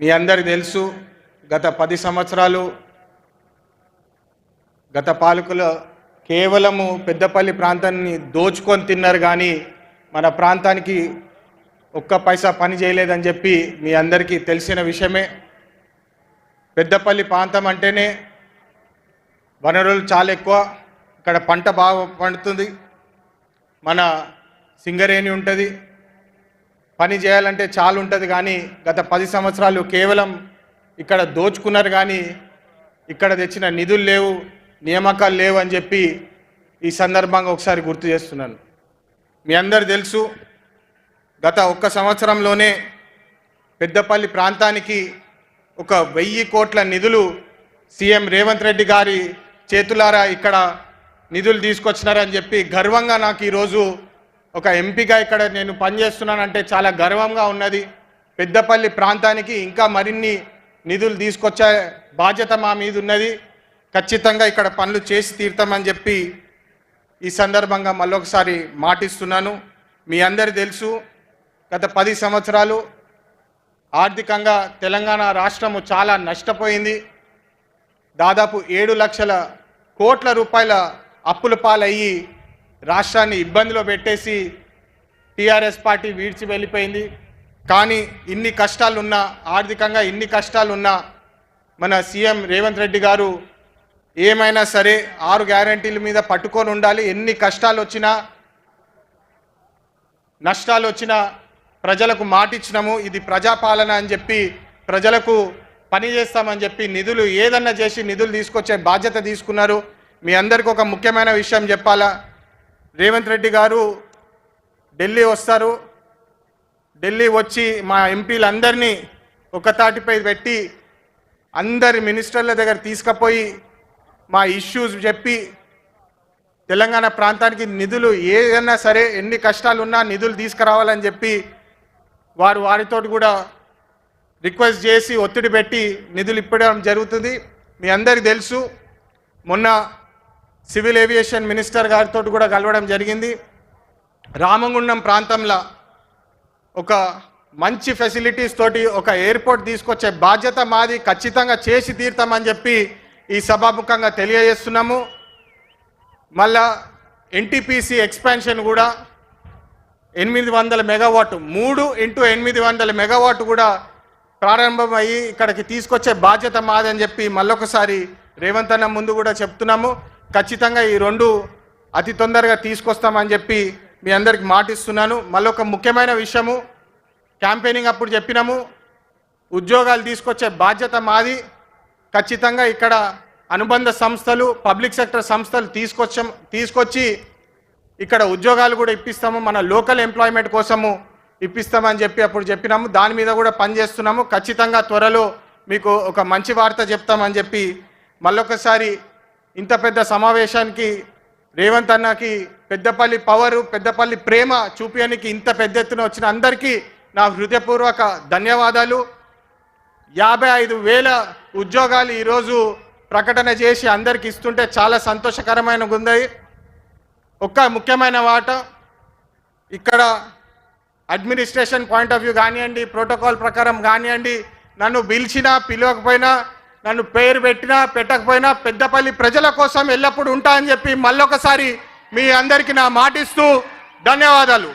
మీ అందరికి తెలుసు గత పది సంవత్సరాలు గత పాలకులు కేవలము పెద్దపల్లి ప్రాంతాన్ని దోచుకొని తిన్నారు కానీ మన ప్రాంతానికి ఒక్క పైసా పని చేయలేదని చెప్పి మీ అందరికీ తెలిసిన విషయమే. పెద్దపల్లి ప్రాంతం అంటేనే వనరులు చాలా ఎక్కువ ఇక్కడ పంట బాగా పండుతుంది మన సింగరేణి ఉంటుంది పని చేయాలంటే చాలు ఉంటుంది కానీ గత పది సంవత్సరాలు కేవలం ఇక్కడ దోచుకున్నారు కానీ ఇక్కడ తెచ్చిన నిధులు లేవు నియామకాలు లేవు అని చెప్పి ఈ సందర్భంగా ఒకసారి గుర్తు చేస్తున్నాను. మీ అందరు తెలుసు గత ఒక్క సంవత్సరంలోనే పెద్దపల్లి ప్రాంతానికి ఒక వెయ్యి కోట్ల నిధులు సీఎం రేవంత్ రెడ్డి గారి చేతులారా ఇక్కడ నిధులు తీసుకొచ్చినారని చెప్పి గర్వంగా నాకు ఈరోజు ఒక ఎంపీగా ఇక్కడ నేను పనిచేస్తున్నానంటే చాలా గర్వంగా ఉన్నది. పెద్దపల్లి ప్రాంతానికి ఇంకా మరిన్ని నిధులు తీసుకొచ్చే బాధ్యత మా మీద ఉన్నది. ఖచ్చితంగా ఇక్కడ పనులు చేసి తీర్థమని చెప్పి ఈ సందర్భంగా మళ్ళొకసారి మాటిస్తున్నాను. మీ అందరి తెలుసు గత పది సంవత్సరాలు ఆర్థికంగా తెలంగాణ రాష్ట్రము చాలా నష్టపోయింది. దాదాపు ఏడు లక్షల కోట్ల రూపాయల అప్పుల పాలయ్యి రాష్ట్రాన్ని ఇబ్బందిలో పెట్టేసి టీఆర్ఎస్ పార్టీ వీడ్చి వెళ్ళిపోయింది. కానీ ఇన్ని కష్టాలున్నా ఆర్థికంగా ఇన్ని కష్టాలున్నా మన సీఎం రేవంత్ రెడ్డి గారు ఏమైనా సరే ఆరు గ్యారంటీల మీద పట్టుకొని ఉండాలి. ఎన్ని కష్టాలు వచ్చినా నష్టాలు వచ్చినా ప్రజలకు మాటిచ్చినాము. ఇది ప్రజాపాలన అని చెప్పి ప్రజలకు పని చేస్తామని చెప్పి నిధులు ఏదన్నా చేసి నిధులు తీసుకొచ్చే బాధ్యత తీసుకున్నారు. మీ అందరికీ ఒక ముఖ్యమైన విషయం చెప్పాలా? రేవంత్ రెడ్డి గారు ఢిల్లీ వస్తారు. ఢిల్లీ వచ్చి మా ఎంపీలందరినీ ఒక తాటిపై పెట్టి అందరి మినిస్టర్ల దగ్గర తీసుకుపోయి మా ఇష్యూస్ చెప్పి తెలంగాణ ప్రాంతానికి నిధులు ఏదైనా సరే ఎన్ని కష్టాలు ఉన్నా నిధులు తీసుకురావాలని చెప్పి వారు వారితో కూడా రిక్వెస్ట్ చేసి ఒత్తిడి పెట్టి నిధులు ఇప్పడం జరుగుతుంది. మీ అందరికీ తెలుసు మొన్న సివిల్ ఏవియేషన్ మినిస్టర్ గారితో కూడా కలవడం జరిగింది. రామగుండం ప్రాంతంలో ఒక మంచి ఫెసిలిటీస్ తోటి ఒక ఎయిర్పోర్ట్ తీసుకొచ్చే బాధ్యత మాది ఖచ్చితంగా చేసి తీరుతామని చెప్పి ఈ సభాముఖంగా తెలియజేస్తున్నాము. మళ్ళా ఎన్టీపీసీ ఎక్స్పాన్షన్ కూడా ఎనిమిది వందల మెగావాట్ మూడు ఇంటూ ఎనిమిది వందల మెగావాట్ కూడా ప్రారంభమయ్యి ఇక్కడికి తీసుకొచ్చే బాధ్యత మాదని చెప్పి మళ్ళొకసారి రేవంత్ అన్న ముందు కూడా చెప్తున్నాము. ఖచ్చితంగా ఈ రెండు అతి తొందరగా తీసుకొస్తామని చెప్పి మీ అందరికి మాటిస్తున్నాను. మళ్ళొక ముఖ్యమైన విషయము క్యాంపెయినింగ్ అప్పుడు చెప్పినాము ఉద్యోగాలు తీసుకొచ్చే బాధ్యత మాది. ఖచ్చితంగా ఇక్కడ అనుబంధ సంస్థలు పబ్లిక్ సెక్టర్ సంస్థలు తీసుకొచ్చాం తీసుకొచ్చి ఇక్కడ ఉద్యోగాలు కూడా ఇప్పిస్తాము మన లోకల్ ఎంప్లాయ్మెంట్ కోసము ఇప్పిస్తామని చెప్పి అప్పుడు చెప్పినాము. దాని మీద కూడా పనిచేస్తున్నాము. ఖచ్చితంగా త్వరలో మీకు ఒక మంచి వార్త చెప్తామని చెప్పి మళ్ళొకసారి ఇంత పెద్ద సమావేశానికి రేవంత్ అన్నకి పెద్దపల్లి పవరు పెద్దపల్లి ప్రేమ చూపించడానికి ఇంత పెద్ద ఎత్తున వచ్చిన అందరికీ నా హృదయపూర్వక ధన్యవాదాలు. యాభై ఐదు వేల ఉద్యోగాలు ఈరోజు ప్రకటన చేసి అందరికి ఇస్తుంటే చాలా సంతోషకరమైన ఉంది ఒక్క ముఖ్యమైన వాట ఇక్కడ అడ్మినిస్ట్రేషన్ పాయింట్ ఆఫ్ వ్యూ కానివ్వండి ప్రోటోకాల్ ప్రకారం కానివ్వండి నన్ను పిలిచినా పిలవకపోయినా నన్ను పేరు పెట్టినా పెట్టకపోయినా పెద్దపల్లి ప్రజల కోసం ఎల్లప్పుడూ ఉంటా అని చెప్పి మళ్ళొకసారి మీ అందరికీ నా మాటిస్తూ ధన్యవాదాలు.